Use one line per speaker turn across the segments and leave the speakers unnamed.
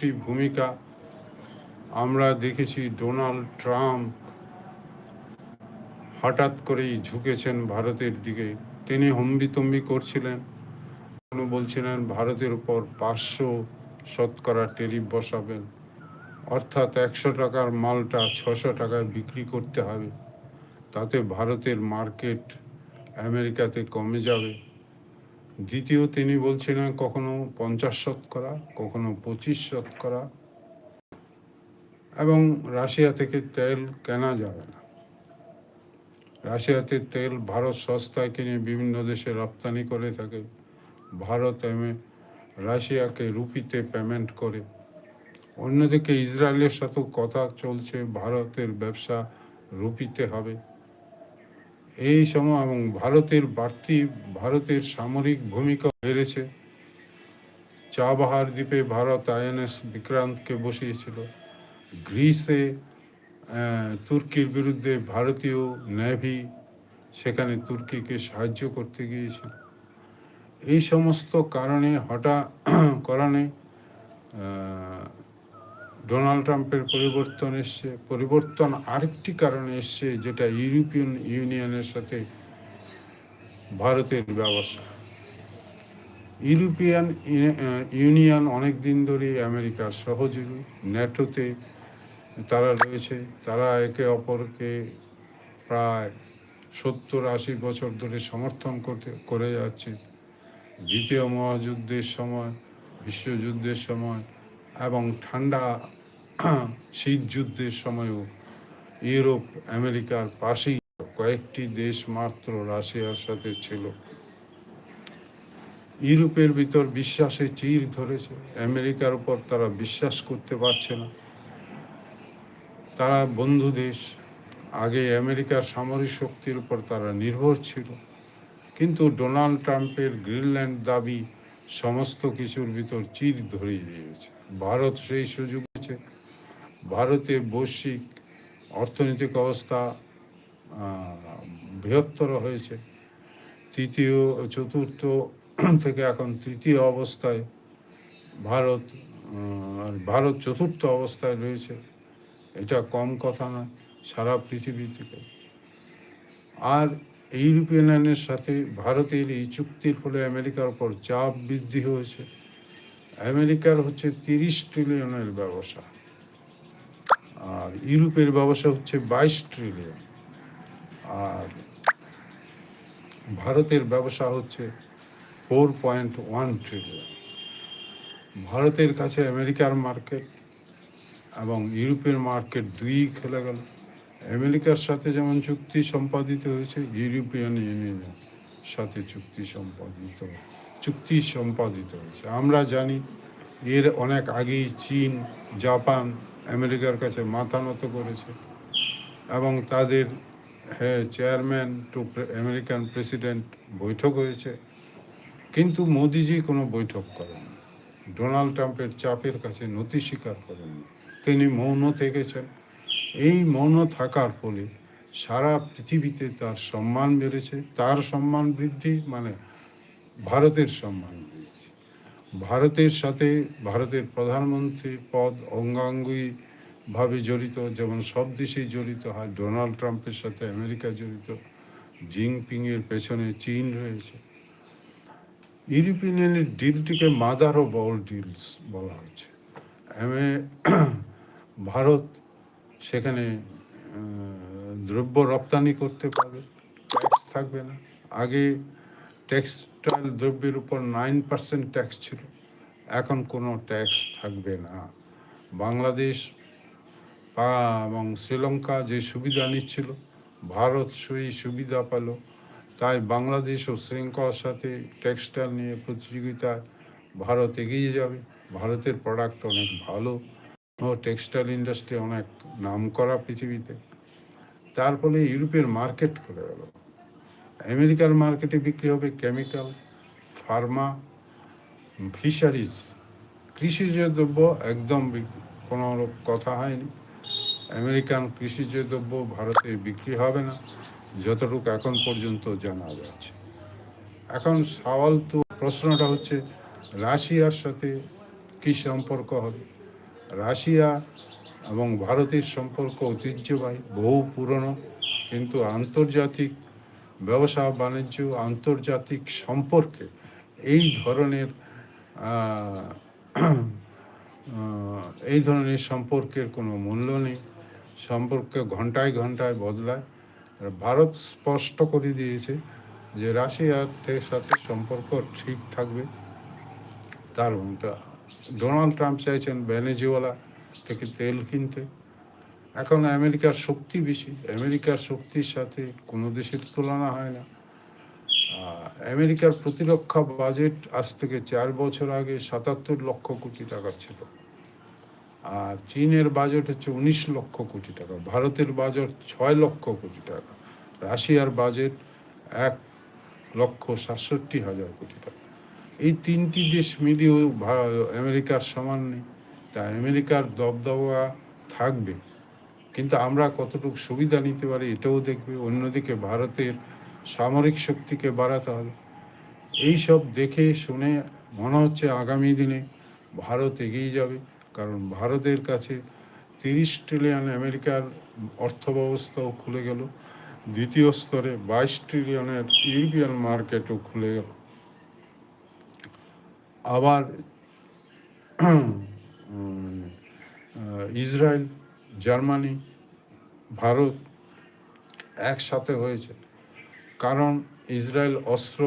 সেই ভূমিকা আমরা দেখেছি ডোনাল্ড ট্রাম্প হঠাৎ করেই ঝুঁকেছেন ভারতের দিকে। তিনি হম্বিতম্বি করছিলেন। কোনো বলছিলেন, ভারতের উপর পাঁচশো শতকরা টেরিফ বসাবেন। অর্থাৎ একশো টাকার মালটা ছশো টাকায় বিক্রি করতে হবে। তাতে ভারতের মার্কেট আমেরিকাতে কমে যাবে। দ্বিতীয় তিনি বলছিলেন, কখনো পঞ্চাশ শতকরা কখনো পঁচিশ শতকরা এবং রাশিয়া থেকে তেল কেনা যাবে না। রাশিয়াতে তেল ভারত সস্তায় কিনে বিভিন্ন দেশে রপ্তানি করে থাকে। ভারত এমে রাশিয়াকে রুপিতে পেমেন্ট করে। অন্যদিকে ইসরায়েলের সাথেও কথা চলছে, ভারতের ব্যবসা রুপিতে হবে। এই সময় এবং ভারতের বাড়তি, ভারতের সামরিক ভূমিকা বেড়েছে। চাবাহার দ্বীপে ভারত আইএনএস বিক্রান্তকে বসিয়েছিল। গ্রিসে তুর্কির বিরুদ্ধে ভারতীয় নেভি সেখানে তুর্কিকে সাহায্য করতে গিয়েছিল। এই সমস্ত কারণে হঠাৎ কারণে ডোনাল্ড ট্রাম্পের পরিবর্তন এসছে। পরিবর্তন আরেকটি কারণে এসছে যেটা ইউরোপিয়ান ইউনিয়নের সাথে ভারতের ব্যবসা। ইউরোপিয়ান ইউ- ইউনিয়ন অনেক দিন ধরে আমেরিকার সহযোগী, ন্যাটোতে তারা রয়েছে। তারা একে অপরকে প্রায় সত্তর আশি বছর ধরে সমর্থন করতে, করে যাচ্ছে। দ্বিতীয় মহাযুদ্ধের সময়, বিশ্বযুদ্ধের সময় এবং ঠান্ডা শীত যুদ্ধের সময়ও ইউরোপ, আমেরিকার পাশেই কয়েকটি দেশ মাত্র রাশিয়ার সাথে ছিল। ইউরোপের ভিতর বিশ্বাসে চির ধরেছে। আমেরিকার উপর তারা বিশ্বাস করতে পারছে না। তারা বন্ধু দেশ। আগে আমেরিকার সামরিক শক্তির উপর তারা নির্ভর ছিল। কিন্তু ডোনাল্ড ট্রাম্পের গ্রিনল্যান্ড দাবি সমস্ত কিছুর ভিতর চির ধরিয়ে দিয়েছে। ভারত সেই সুযোগ দিয়েছে। ভারতে বৈশ্বিক অর্থনৈতিক অবস্থা বৃহত্তর হয়েছে। তৃতীয়, চতুর্থ থেকে এখন তৃতীয় অবস্থায় ভারত ভারত চতুর্থ অবস্থায় রয়েছে। এটা কম কথা না সারা পৃথিবী থেকে। আর ইউরোপিয়ান সাথে ভারতের এই চুক্তির ফলে আমেরিকার উপর চাপ বৃদ্ধি হয়েছে। আমেরিকার হচ্ছে তিরিশ ট্রিলিয়নের ব্যবসা। আর ইউরোপের ব্যবসা হচ্ছে বাইশ ট্রিলিয়ন। আর ভারতের ব্যবসা হচ্ছে ফোর পয়েন্ট ওয়ান ট্রিলিয়ন। ভারতের কাছে আমেরিকার মার্কেট এবং ইউরোপের মার্কেট দুই খেলে গেল। আমেরিকার সাথে যেমন চুক্তি সম্পাদিত হয়েছে, ইউরোপিয়ান ইউনিয়নের সাথে চুক্তি সম্পাদিত চুক্তি সম্পাদিত হয়েছে। আমরা জানি এর অনেক আগেই চীন, জাপান আমেরিকার কাছে মাথা নত করেছে এবং তাদের হ্যাঁ চেয়ারম্যান টু আমেরিকান প্রেসিডেন্ট বৈঠক হয়েছে। কিন্তু মোদিজি কোনো বৈঠক করেন ডোনাল্ড ট্রাম্পের চাপের কাছে নথি স্বীকার করেননি। তিনি মৌন থেকেছেন। এই মৌন থাকার ফলে সারা পৃথিবীতে তার সম্মান বেড়েছে। তার সম্মান বৃদ্ধি মানে ভারতের সম্মান বৃদ্ধি। ভারতের সাথে ভারতের প্রধানমন্ত্রী পদ অঙ্গাঙ্গি ভাবে জড়িত, যেমন সব দেশেই জড়িত হয়। ডোনাল্ড ট্রাম্পের সাথে আমেরিকা জড়িত জিনপিংয়ের পেছনে চীন রয়েছে। ইউরোপিয়ান ডিলটিকে মাদার ও বল ডিলস বলা এমে ভারত সেখানে দ্রব্য রপ্তানি করতে পারবে ট্যাক্স থাকবে না। আগে টেক্সটাইল দ্রব্যের উপর নাইন পার্সেন্ট ট্যাক্স ছিল, এখন কোনো ট্যাক্স থাকবে না। বাংলাদেশ এবং শ্রীলঙ্কা যে সুবিধা নিচ্ছিল, ভারত সেই সুবিধা পেল। তাই বাংলাদেশ ও শ্রীলঙ্কার সাথে টেক্সটাইল নিয়ে প্রতিযোগিতায় ভারত এগিয়ে যাবে। ভারতের প্রোডাক্ট অনেক ভালো। ও টেক্সটাইল ইন্ডাস্ট্রি অনেক নাম করা পৃথিবীতে। তার ফলে ইউরোপের মার্কেট খুলে গেল। আমেরিকার মার্কেটে বিক্রি হবে কেমিক্যাল, ফার্মা, ফিশারিজ। কৃষিজ দ্রব্য একদম কোনো কথা হয়নি। আমেরিকান কৃষিজ দ্রব্য ভারতে বিক্রি হবে না, যতটুকু এখন পর্যন্ত জানা যাচ্ছে। এখন সওয়াল তো প্রশ্নটা হচ্ছে, রাশিয়ার সাথে কি সম্পর্ক হবে? রাশিয়া এবং ভারতের সম্পর্ক ঐতিহ্যবাহী, বহু পুরনো কিন্তু আন্তর্জাতিক ব্যবসা, বাণিজ্য, আন্তর্জাতিক সম্পর্কে এই ধরনের এই ধরনের সম্পর্কের কোনো মূল্য নেই। সম্পর্ক ঘন্টায় ঘন্টায় বদলায়। ভারত স্পষ্ট করে দিয়েছে যে রাশিয়ার সাথে সম্পর্ক ঠিক থাকবে, তার মধ্যে ডোনাল্ড ট্রাম্প চাইছেন ভেনেজুয়েলা থেকে তেল কিনতে। এখন আমেরিকার শক্তি বেশি। আমেরিকার শক্তির সাথে কোনো দেশের তুলনা হয় না। আমেরিকার প্রতিরক্ষা বাজেট আজ থেকে চার বছর আগে সাতাত্তর লক্ষ কোটি টাকা ছিল। আর চীনের বাজেট হচ্ছে উনিশ লক্ষ কোটি টাকা। ভারতের বাজেট ছয় লক্ষ কোটি টাকা। রাশিয়ার বাজেট এক লক্ষ সাতষট্টি হাজার কোটি টাকা। এই তিনটি দেশ মিলিয়েও আমেরিকার সমান নেই। তা আমেরিকার দবদবা থাকবে। কিন্তু আমরা কতটুকু সুবিধা নিতে পারি এটাও দেখবে। অন্যদিকে ভারতের সামরিক শক্তিকে বাড়াতে হবে। এই সব দেখে শুনে মনে হচ্ছে আগামী দিনে ভারত এগিয়ে যাবে। কারণ ভারতের কাছে তিরিশ ট্রিলিয়ন আমেরিকার অর্থব্যবস্থাও খুলে গেল। দ্বিতীয় স্তরে বাইশ ট্রিলিয়নের ইউরোপিয়ান মার্কেটও খুলে গেল। আবার ইসরায়েল, জার্মানি, ভারত একসাথে হয়েছে। কারণ ইসরায়েল অস্ত্র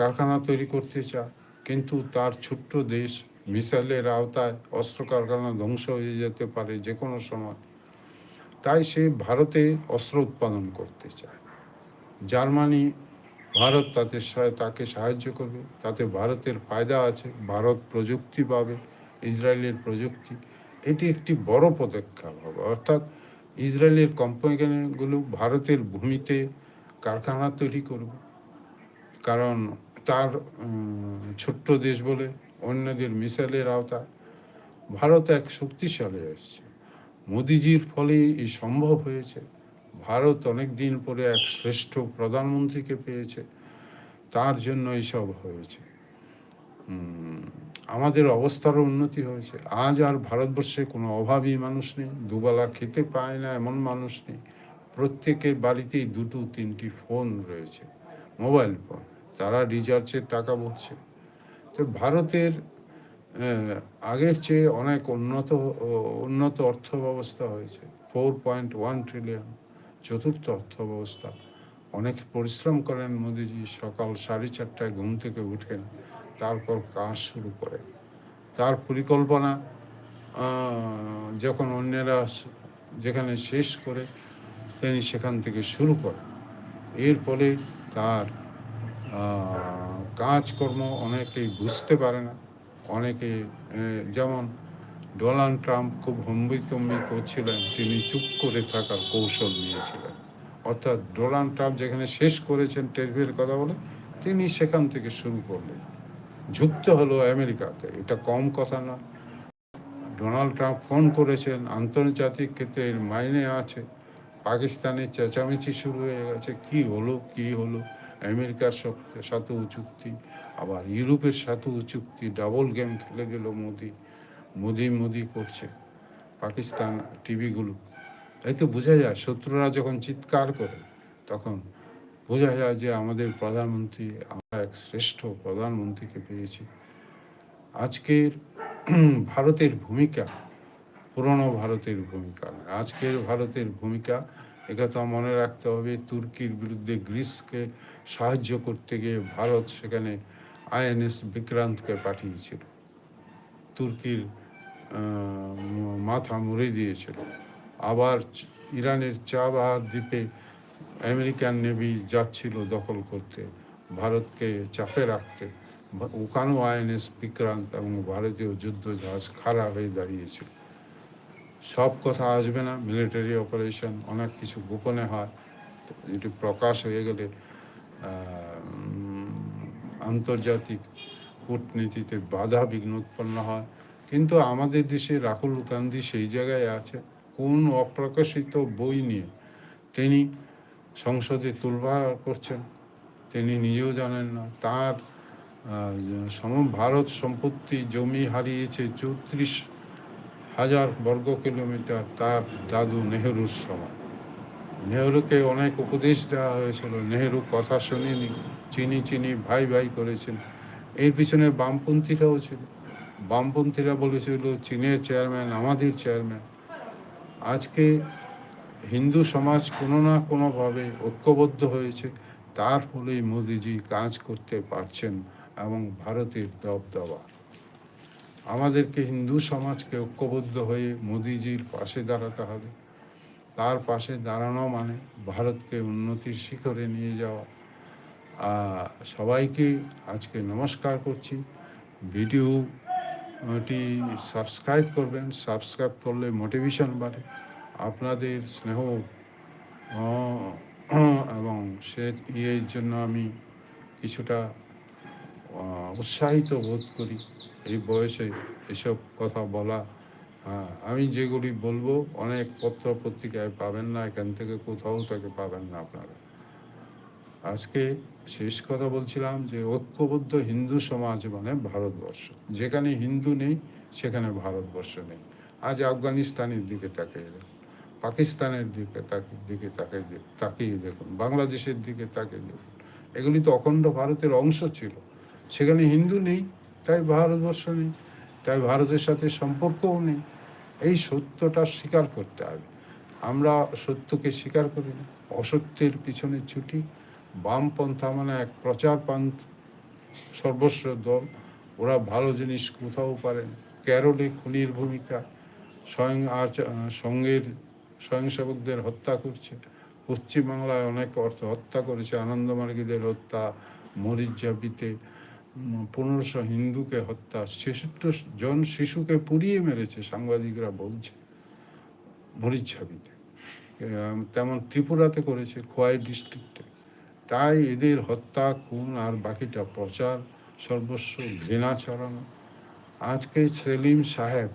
কারখানা তৈরি করতে চায়, কিন্তু তার ছোট্ট দেশ মিসাইলের আওতায় অস্ত্র কারখানা ধ্বংস হয়ে যেতে পারে যে কোনো সময়। তাই সে ভারতে অস্ত্র উৎপাদন করতে চায়। জার্মানি ভারত তাতে তাকে সাহায্য করবে। তাতে ভারতের ফায়দা আছে, ভারত প্রযুক্তি পাবে, ইসরায়েলের প্রযুক্তি। এটি একটি বড় পদক্ষেপ হবে। অর্থাৎ ইসরায়েলের কোম্পানিগুলো ভারতের ভূমিতে কারখানা তৈরি করবে। কারণ তার ছোট্ট দেশ বলে অন্যদের মিসাইলের আওতা ভারত এক শক্তিশালী এসছে। মোদিজির ফলে এই সম্ভব হয়েছে। ভারত অনেক দিন পরে এক শ্রেষ্ঠ প্রধানমন্ত্রীকে পেয়েছে। তার জন্য এইসব হয়েছে। আমাদের অবস্থারও উন্নতি হয়েছে। আজ আর ভারতবর্ষে কোনো অভাবী মানুষ নেই, দুবেলা খেতে পায় না এমন মানুষ নেই। প্রত্যেকের বাড়িতেই দুটো তিনটি ফোন রয়েছে, মোবাইল ফোন। তারা রিচার্জের টাকা ভরছে। তো ভারতের আগের চেয়ে অনেক উন্নত উন্নত অর্থ ব্যবস্থা হয়েছে ফোর পয়েন্ট ওয়ান ট্রিলিয়ন চতুর্থ অর্থ ব্যবস্থা অনেক পরিশ্রম করেন মোদিজি সকাল সাড়ে চারটায় ঘুম থেকে উঠেন, তারপর কাজ শুরু করেন। তার পরিকল্পনা যখন অন্যেরা যেখানে শেষ করে তিনি সেখান থেকে শুরু করেন। এর ফলে তার কাজকর্ম অনেকেই বুঝতে পারে না। অনেকে যেমন ডোনাল্ড ট্রাম্প খুব হম্বিতম্বি করছিলেন, তিনি চুপ করে থাকার কৌশল নিয়েছিলেন। অর্থাৎ ডোনাল্ড ট্রাম্প যেখানে শেষ করেছেন টেরিফের কথা বলে, তিনি সেখান থেকে শুরু করলেন। যুক্ত হলো আমেরিকাকে, এটা কম কথা না। ডোনাল্ড ট্রাম্প ফোন করেছেন, আন্তর্জাতিক ক্ষেত্রে এর মাইনে আছে পাকিস্তানের চেঁচামেচি শুরু হয়ে গেছে, কি হলো কি হলো, আমেরিকার সাথেও চুক্তি, আবার ইউরোপের সাথেও চুক্তি, ডাবল গেম খেলে গেল মোদি। মোদি মোদি করছে, পাকিস্তান টিভিগুলো এই তো বোঝা যায়, শত্রুরা যখন চিৎকার করে, তখন বোঝা যায় যে আমাদের প্রধানমন্ত্রী, আমরা এক শ্রেষ্ঠ প্রধানমন্ত্রীকে পেয়েছি। আজকের ভারতের ভূমিকা, পুরনো ভারতের ভূমিকা আজকের ভারতের ভূমিকা একথা মনে রাখতে হবে, তুর্কির বিরুদ্ধে গ্রিসকে সাহায্য করতে গিয়ে ভারত সেখানে আইএনএস বিক্রান্তকে পাঠিয়েছিল। তুর্কির মাথা মুড়ে দিয়েছিল। আবার ইরানের চাবাহার দ্বীপে আমেরিকান নেভি যাচ্ছিল দখল করতে, ভারতকে চাপে রাখতে। ওখানেও আইএনএস বিক্রান্ত এবং ভারতীয় যুদ্ধ জাহাজ খাড়া হয়ে দাঁড়িয়েছিল। সব কথা আসবে না, মিলিটারি অপারেশন, অনেক কিছু গোপনে হয়। এটি প্রকাশ হয়ে গেলে আন্তর্জাতিক কূটনীতিতে বাধা বিঘ্ন উৎপন্ন হয়। কিন্তু আমাদের দেশে রাহুল গান্ধী সেই জায়গায় আছে, কোন অপ্রকাশিত বই নিয়ে তিনি সংসদে তুলবার করছেন, তিনি নিজেও জানেন না। তার সম ভারত সম্পত্তি জমি হারিয়েছে চৌত্রিশ হাজার বর্গ কিলোমিটার, তার দাদু নেহরুর সময় নেহরুকে অনেক উপদেশ দেওয়া হয়েছিল, নেহরু কথা শোনেনি, চিনি চিনি ভাই ভাই করেছেন এর পিছনে বামপন্থীরাও ছিল। বামপন্থীরা বলেছিল, চীনের চেয়ারম্যান আমাদের চেয়ারম্যান আজকে হিন্দু সমাজ কোনো না কোনোভাবে ঐক্যবদ্ধ হয়েছে। তার ফলেই মোদিজি কাজ করতে পারছেন এবং ভারতের দবদবা। আমাদেরকে হিন্দু সমাজকে ঐক্যবদ্ধ হয়ে মোদিজির পাশে দাঁড়াতে হবে। তার পাশে দাঁড়ানো মানে ভারতকে উন্নতির শিখরে নিয়ে যাওয়া। সবাইকে আজকে নমস্কার করছি। ভিডিওটি সাবস্ক্রাইব করবেন। সাবস্ক্রাইব করলে মোটিভেশন বাড়ে। আপনাদের স্নেহ এবং সে, ইয়ের জন্য আমি কিছুটা উৎসাহিত বোধ করি এই বয়সে এসব কথা বলা। আমি যেগুলি বলব, অনেক পত্র পত্রিকায় পাবেন না, এখান থেকে কোথাও থেকে পাবেন না আপনারা। আজকে শেষ কথা বলছিলাম যে ঐক্যবদ্ধ হিন্দু সমাজ মানে ভারতবর্ষ। যেখানে হিন্দু নেই, সেখানে ভারতবর্ষ নেই। আজ আফগানিস্তানের দিকে তাকিয়ে দেখুন, পাকিস্তানের দিকে দিকে তাকিয়ে দে- তাকিয়ে দেখুন, বাংলাদেশের দিকে তাকিয়ে দেখুন। এগুলি তো অখণ্ড ভারতের অংশ ছিল। সেখানে হিন্দু নেই, তাই ভারতবর্ষ নেই, তাই ভারতের সাথে সম্পর্কও নেই। এই সত্যটা স্বীকার করতে হবে। আমরা সত্যকে স্বীকার করি না, অসত্যের পিছনে ছুটি বামপন্থা মানে এক প্রচার পান্থ সর্বস্ব দল ওরা ভালো জিনিস কোথাও পারে। কেরলে খুনির ভূমিকা, স্বয়ং আচ সঙ্গের স্বয়ংসেবকদের হত্যা করছে। পশ্চিমবাংলায় অনেক অর্থ হত্যা করেছে, আনন্দমার্গীদের হত্যা মরিচঝাপিতে পনেরোশো হিন্দুকে হত্যা, ছেষট্টি জন শিশুকে পুড়িয়ে মেরেছে, সাংবাদিকরা বলছে এরম তেমন ত্রিপুরাতে করেছে, খোয়াই ডিস্ট্রিক্টে। তাই এদের হত্যা, খুন আর বাকিটা প্রচার সর্বস্ব ঘৃণা ছড়ানো। আজকে সেলিম সাহেব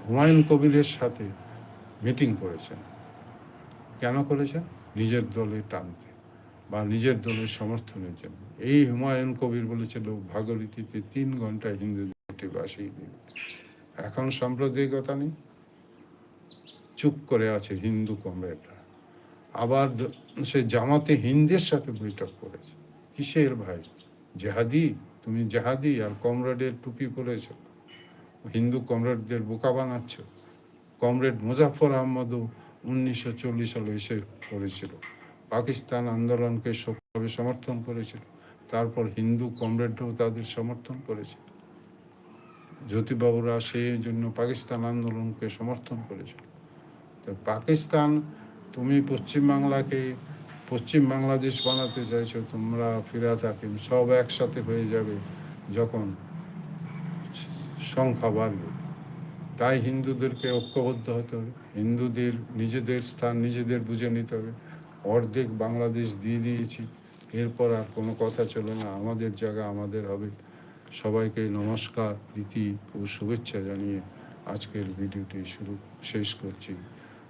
হুমায়ুন কবিরের সাথে মিটিং করেছেন। কেন করেছেন? নিজের দলে টানতে বা নিজের দলের সমর্থনের জন্য। এই হুমায়ুন কবির বলেছিল ভাগরীতিতে তিন ঘণ্টা হিন্দুদেরকে বাসিয়ে দিন এখন সাম্প্রদায়িকতা নেই। চুপ করে আছে হিন্দু কমরেডরা। আবার সে জামাতে হিন্দের সাথে বৈঠক করেছে। কিসের ভাই? জেহাদি? তুমি জেহাদি আর কমরেডের টুপি পরেছ। হিন্দু কমরেডদের বোকা বানাচ্ছ। কমরেড মুজাফর আহমদও উনিশশো চল্লিশ সালে এসে করেছিল পাকিস্তান আন্দোলনকে সবভাবে সমর্থন করেছিল। তারপর হিন্দু কমরেডরাও তাদের সমর্থন করেছিল। জ্যোতিবাবুরা সেই জন্য পাকিস্তান আন্দোলনকে সমর্থন করেছিল। পাকিস্তান তুমি পশ্চিমবাংলাকে পশ্চিম বাংলাদেশ বানাতে চাইছো, তোমরা ফিরাত হাকিম সব একসাথে হয়ে যাবে যখন সংখ্যা বাড়বে। তাই হিন্দুদেরকে ঐক্যবদ্ধ হতে হবে। হিন্দুদের নিজেদের স্থান নিজেদের বুঝে নিতে হবে। অর্ধেক বাংলাদেশ দিয়ে দিয়েছি। এরপর আর কোনো কথা চলে না। আমাদের জায়গা আমাদের হবে। সবাইকে নমস্কার, প্রীতি ও শুভেচ্ছা জানিয়ে আজকের ভিডিওটি শুরু, শেষ করছি।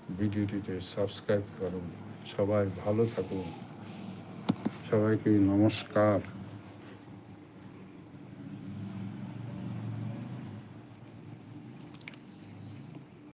ভিডিওটিতে সাবস্ক্রাইব করুন। সবাই ভালো থাকুন। সবাইকে নমস্কার।